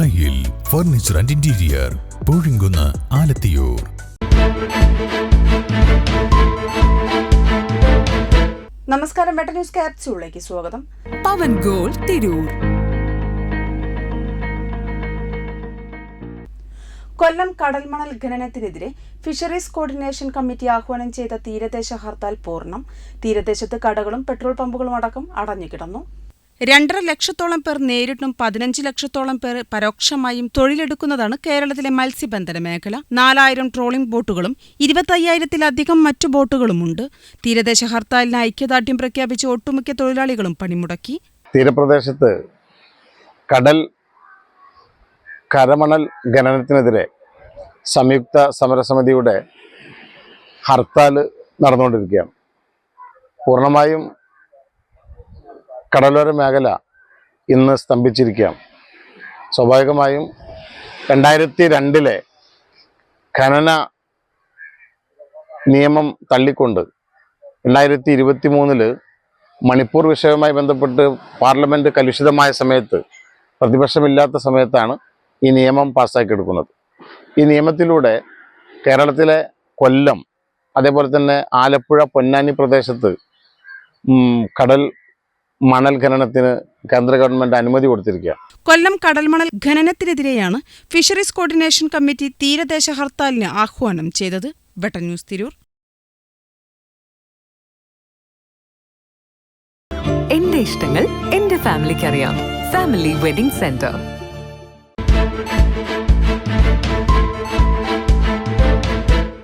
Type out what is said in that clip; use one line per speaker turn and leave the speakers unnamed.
ദായിൽ furniture and interior Poozhinkunnu Alathiyur.
നമസ്കാരം better news ക്യാപ്സ്യൂളിലേക്ക് സ്വാഗതം.
പവൻ ഗോൾ തിരൂർ.
കൊല്ലം കടൽമണൽ ഖനനത്തിനെതിരെ ഫിഷറീസ് കോർഡിനേഷൻ കമ്മിറ്റി ആഹ്വാനം ചെയ്ത തീരദേശ ഹർത്താൽ പൂർണം. തീരദേശത്ത് കടകളും പെട്രോൾ പമ്പുകളും അടക്കം അടഞ്ഞുകിടന്നു. രണ്ടര ലക്ഷത്തോളം പേർ നേരിട്ടും പതിനഞ്ച് ലക്ഷത്തോളം പേർ പരോക്ഷമായും തൊഴിലെടുക്കുന്നതാണ് കേരളത്തിലെ മത്സ്യബന്ധന മേഖല. നാലായിരം ട്രോളിംഗ് ബോട്ടുകളും ഇരുപത്തയ്യായിരത്തിലധികം മറ്റു ബോട്ടുകളുമുണ്ട്. തീരദേശ ഹർത്താലിന് ഐക്യദാർഢ്യം പ്രഖ്യാപിച്ച് ഒട്ടുമിക്ക തൊഴിലാളികളും പണിമുടക്കി.
തീരപ്രദേശത്ത് കടൽ കരമണൽ ഖനനത്തിനെതിരെ സംയുക്ത സമരസമിതിയുടെ ഹർത്താൽ നടന്നുകൊണ്ടിരിക്കുകയാണ്. പൂർണമായും കടലോര മേഖല ഇന്ന് സ്തംഭിച്ചിരിക്കുകയാണ്. സ്വാഭാവികമായും രണ്ടായിരത്തി രണ്ടിലെ ഖനന നിയമം തള്ളിക്കൊണ്ട് രണ്ടായിരത്തി ഇരുപത്തി മൂന്നിൽ മണിപ്പൂർ വിഷയവുമായി ബന്ധപ്പെട്ട് പാർലമെന്റ് കലുഷിതമായ സമയത്ത് പ്രതിപക്ഷമില്ലാത്ത സമയത്താണ് ഈ നിയമം പാസ്സാക്കിയെടുക്കുന്നത്. ഈ നിയമത്തിലൂടെ കേരളത്തിലെ കൊല്ലം അതേപോലെ തന്നെ ആലപ്പുഴ പൊന്നാനി പ്രദേശത്ത് കടൽ മണൽ ഖനനത്തിന് കേന്ദ്ര ഗവൺമെന്റ് അനുമതി കൊടുത്തിരിക്കുക
കൊല്ലം കടൽമണൽ ഖനനത്തിനെതിരെയാണ് ഫിഷറീസ് കോർഡിനേഷൻ കമ്മിറ്റി തീരദേശ ഹർത്താലിന് ആഹ്വാനം ചെയ്തത്. Better news Tirur.
എന്റെ ഇഷ്ടങ്ങൾ എന്റെ ഫാമിലിക്ക് അറിയാം ഫാമിലി വെഡിംഗ് സെന്റർ.